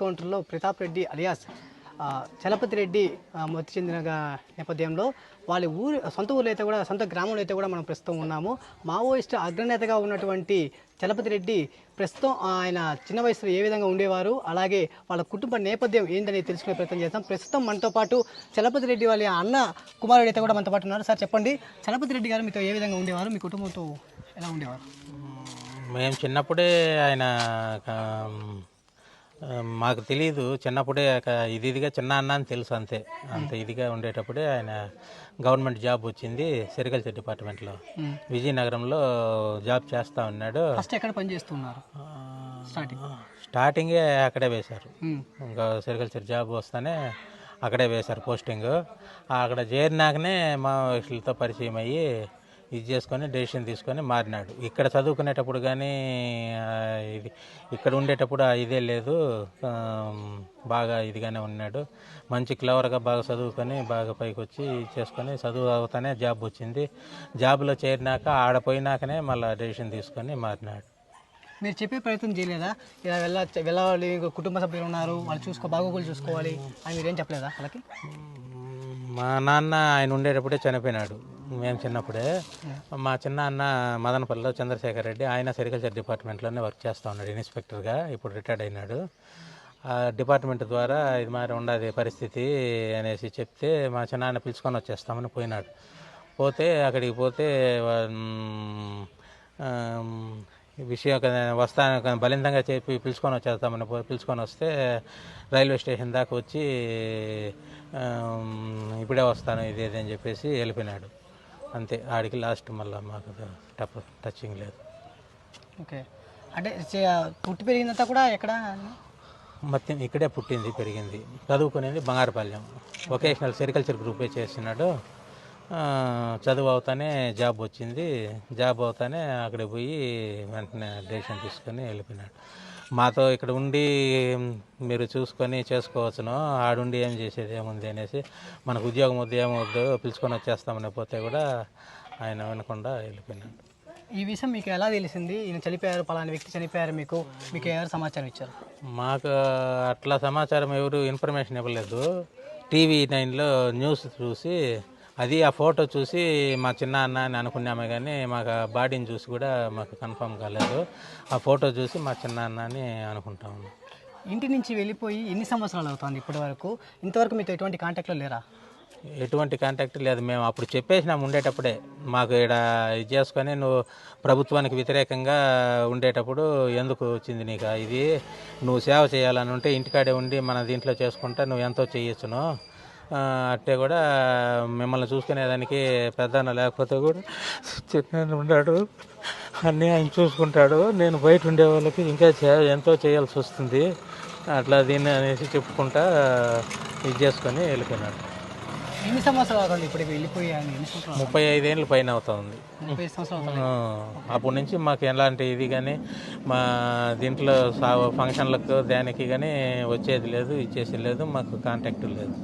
ఎన్కౌంటర్లో ప్రతాప్ రెడ్డి అలియాస్ చలపతి రెడ్డి మృతి చెందిన నేపథ్యంలో వాళ్ళ ఊరు సొంత ఊర్లో అయితే కూడా సొంత గ్రామంలో అయితే కూడా మనం ప్రస్తుతం ఉన్నాము. మావోయిస్ట్ అగ్రనేతగా ఉన్నటువంటి చలపతి రెడ్డి ప్రస్తుతం ఆయన చిన్న వయసులో ఏ విధంగా ఉండేవారు అలాగే వాళ్ళ కుటుంబ నేపథ్యం ఏంటని తెలుసుకునే ప్రయత్నం చేస్తాం ప్రస్తుతం మనతో పాటు చలపతి రెడ్డి వాళ్ళ అన్న కుమారుడు అయితే కూడా మనతో పాటు ఉన్నారు. సార్ చెప్పండి. చలపతి రెడ్డి గారు మీతో ఏ విధంగా ఉండేవారు? మీ కుటుంబంతో ఎలా ఉండేవారు? మేము చిన్నప్పుడే ఆయన మాకు తెలియదు చిన్నప్పుడే ఇది ఇదిగా చిన్న అన్న అని తెలుసు అంతే. అంత ఇదిగా ఉండేటప్పుడే ఆయన గవర్నమెంట్ జాబ్ వచ్చింది సెరికల్చర్ డిపార్ట్మెంట్లో. విజయనగరంలో జాబ్ చేస్తా ఉన్నాడు. ఫస్ట్ ఎక్కడ పని చేస్తున్నారు? స్టార్టింగ్. అక్కడే వేశారు. ఇంకా సెరికల్చర్ జాబ్ వస్తానే అక్కడే వేశారు పోస్టింగ్. అక్కడ చేరినాకనే మా వ్యక్తులతో పరిచయం అయ్యి ఇది చేసుకొని డెసిషన్ తీసుకొని మారినాడు. ఇక్కడ చదువుకునేటప్పుడు కానీ ఇది ఇక్కడ ఉండేటప్పుడు ఇదే లేదు. బాగా ఇదిగానే ఉన్నాడు. మంచి క్లవర్గా బాగా చదువుకొని బాగా పైకి వచ్చి చేసుకొని చదువు అవుతానే జాబ్ వచ్చింది. జాబ్లో చేరినాక ఆడపోయినాకనే మళ్ళీ డెసిషన్ తీసుకొని మారినాడు. మీరు చెప్పే ప్రయత్నం చేయలేదా? ఇలా వెళ్ళ వెళ్ళాలి కుటుంబ సభ్యులు ఉన్నారు వాళ్ళు చూసుకో బాగోగులు చూసుకోవాలి అని మీరేం చెప్పలేదా వాళ్ళకి? మా నాన్న ఆయన ఉండేటప్పుడే చనిపోయినాడు. మేము చిన్నప్పుడే మా చిన్న అన్న మదనపల్లిలో చంద్రశేఖర్ రెడ్డి ఆయన సెరికల్చర్ డిపార్ట్మెంట్లోనే వర్క్ చేస్తూ ఉన్నాడు ఇన్స్పెక్టర్గా. ఇప్పుడు రిటైర్డ్ అయినాడు. ఆ డిపార్ట్మెంట్ ద్వారా ఇది మరి ఉండదు పరిస్థితి అనేసి చెప్తే మా చిన్న పిలుచుకొని వచ్చేస్తామని పోయినాడు. పోతే అక్కడికి పోతే విషయం వస్తాను బలిందంగా చెప్పి పిలుచుకొని వచ్చేస్తామని పో- పిలుచుకొని వస్తే రైల్వే స్టేషన్ దాకా వచ్చి ఇప్పుడే వస్తాను ఇదేదని చెప్పేసి వెళ్ళిపోయినాడు. అంతే ఆడికి లాస్ట్ మళ్ళీ మాకు టప్ టచింగ్ లేదు. ఓకే. అంటే పుట్టి పెరిగిందంతా కూడా ఎక్కడ? మొత్తం ఇక్కడే పుట్టింది పెరిగింది. చదువుకునేది బంగారుపాలెం వొకేషనల్ సెరికల్చర్ గ్రూపే చేస్తున్నాడు. చదువు అవుతానే జాబ్ వచ్చింది. జాబ్ అవుతానే అక్కడ పోయి వెంటనే డెసిషన్ తీసుకొని వెళ్ళిపోయినాడు. మాతో ఇక్కడ ఉండి మీరు చూసుకొని చేసుకోవచ్చును. ఆడుండి ఏం చేసేది ఏముంది అనేసి మనకు ఉద్యోగం వద్దు ఏమవద్దు పిలుచుకొని వచ్చేస్తామని పోతే కూడా ఆయన వినకుండా వెళ్ళిపోయినాడు. ఈ విషయం మీకు ఎలా తెలిసింది? ఈయన చనిపోయారు పలానా వ్యక్తి చనిపోయారు మీకు. మీకు ఎవరు సమాచారం ఇచ్చారు? మాకు అట్లా సమాచారం ఎవరు ఇన్ఫర్మేషన్ ఇవ్వలేదు. టీవీ నైన్లో న్యూస్ చూసి అది ఆ ఫోటో చూసి మా చిన్న అన్న అని అనుకున్నామే కానీ మాకు ఆ బాడీని చూసి కూడా మాకు కన్ఫర్మ్ కాలేదు. ఆ ఫోటో చూసి మా చిన్న అన్న అని అనుకుంటాము ఇంటి నుంచి వెళ్ళిపోయి ఎన్ని సంవత్సరాలు అవుతుంది ఇప్పటి వరకు? ఇంతవరకు మీతో ఎటువంటి కాంటాక్ట్లో లేరా? ఎటువంటి కాంటాక్ట్ లేదు. మేము అప్పుడు చెప్పేసినాం ఉండేటప్పుడే. మాకు ఇక్కడ ఇది చేసుకొని నువ్వు ప్రభుత్వానికి వ్యతిరేకంగా ఉండేటప్పుడు ఎందుకు వచ్చింది నీకు? ఇది నువ్వు సేవ చేయాలని ఉంటే ఇంటికాడే ఉండి మన దీంట్లో చేసుకుంటా నువ్వు ఎంతో చేయొచ్చును. అట్టే కూడా మిమ్మల్ని చూసుకునేదానికి పెద్దన్న లేకపోతే కూడా చిన్న ఉన్నాడు. అన్నీ ఆయన చూసుకుంటాడు. నేను బయట ఉండే వాళ్ళకి ఇంకా ఎంతో చేయాల్సి వస్తుంది. అట్లా దీన్ని అనేసి చెప్పుకుంటా ఇది చేసుకొని వెళ్ళిపోయినాడు. ఎన్ని సంవత్సరాలు అవుతుంది ఇప్పటికి వెళ్ళిపోయి ఆయన? ఎన్ని సంవత్సరాలు ముప్పై ఐదేళ్ళు పైన అవుతుంది. అప్పటి నుంచి మాకు ఎలాంటి ఇది కానీ మా దీంట్లో సా ఫంక్షన్లకు దానికి కానీ వచ్చేది లేదు ఇచ్చేసి లేదు మాకు కాంటాక్ట్ లేదు.